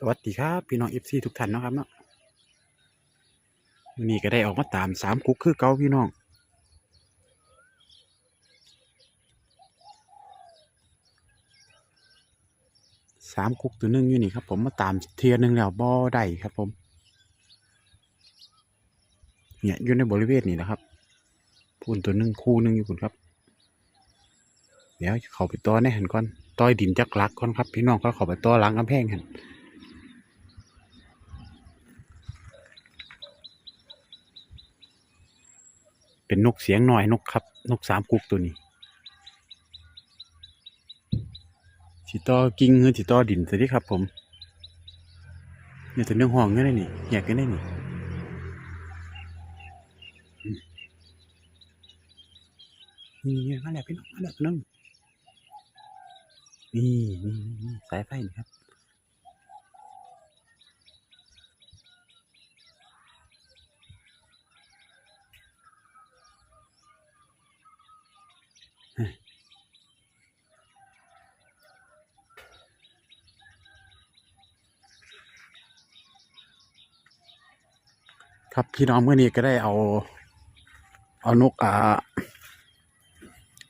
สวัสดีครับ พี่น้องเอฟซีทุกท่านนะครับเนาะวันนี้ก็ได้ออกมาตามสามกุ๊กคือเก่าพี่น้องสามกุ๊กตัวหนึงอยู่นี่ครับ ผมมาตามเทียหนึ่งแล้วบ่ได้ครับผม เนี่ยอยู่ในบริเวณนี้นะครับพูนตัวหนึ่งคู่หนึ่งอยู่คุณครับ เดี๋ยวเขาไปต่อในหันก่อนต่อยดินจักลักก่อนครับ พี่น้องก็เขาไปต่อหลังกำแพงหัน เป็นนกเสียงหน่อยนกครับ นกสามกุกตัวนี้สีต่อกิ่งหรือสีต่อดินสิที่ครับ ผมเนี่ยตัวเนื้อห้องนี่ได้นี่แยกกันได้นี่นี่มาแล้วพี่น้องมาแล้วตัวนึงนี่นี่นี่นี่สายไฟนี่ครับ ครับพี่น้องเมื่อนี้ก็ได้เอา เอานกอ่า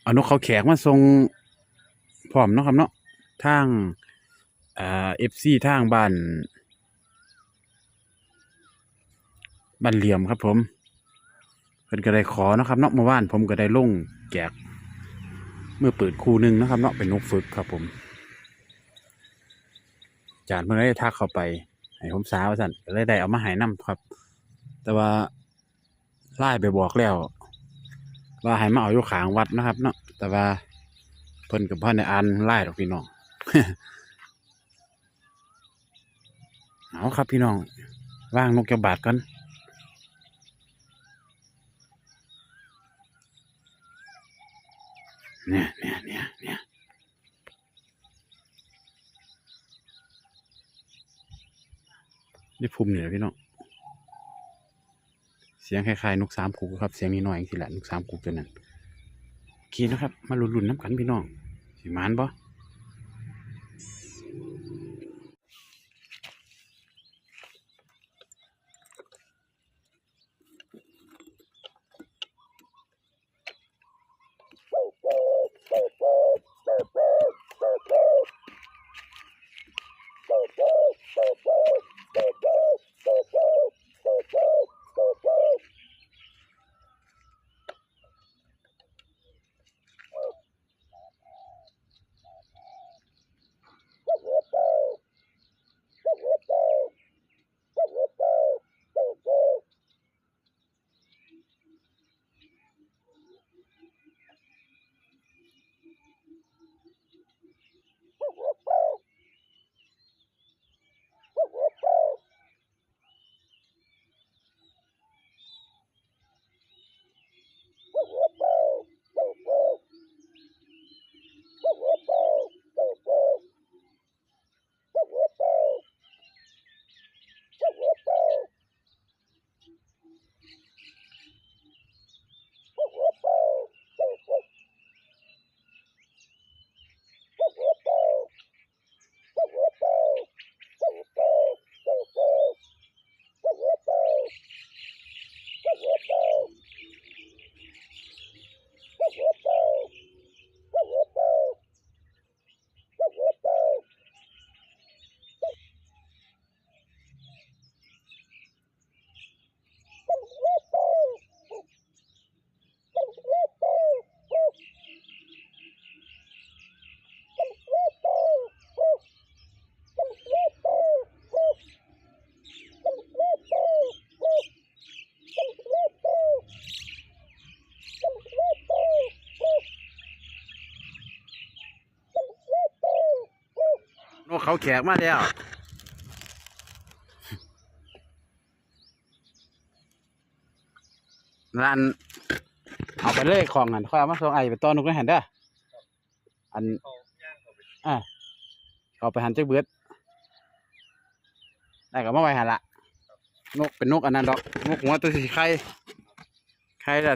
เอานกเขาแขกมาส่งพร้อมเนาะครับเนาะทางอ่าเอฟซีทางบ้านบ้านเหลี่ยมครับผมเพิ่นก็ได้ขอเนาะครับเนาะเมื่อวานผมก็ได้ลงแจกเมื่อเปิดคู่หนึ่งนะครับเนาะเป็นนกฝึกครับผมจานเมื่อได้ทักเข้าไปให้ผมสาวสั่นก็เลยได้เอามาหายน้ำครับ แต่ว่าไล่ไปบอกแล้ว ว่าให้มาเอาอยู่ขางวัดนะครับ เนาะแต่ว่าเพิ่นกับพ่อในอันไล่ดอกพี่น้องเอาครับพี่น้องว่างนกกระบาดกันเนี่ยเนี่ยเนี่ยเนี่ยได้ภูมิเหนือพี่น้อง สียงคล้ายๆนกสามขูดครับ เสียงนี้น้อยอย่างที่แหละนกสามขูตัวนั้นโอเคนะครับ มาลุ้นๆน้ำกันพี่น้องสีมานปะ เขาแขกมาแล้วร้านเอาไปเลยของอันค่อยเอามาส่งไอไปต้อนนกนั่นหันเด้ออันเขาย่าเขาไปอะเอาไปหันเจักเบิดได้ก็มาไว้หันละนกเป็นนกอันนั้นดอกนกหัวตัวสีไข่ไข่ละ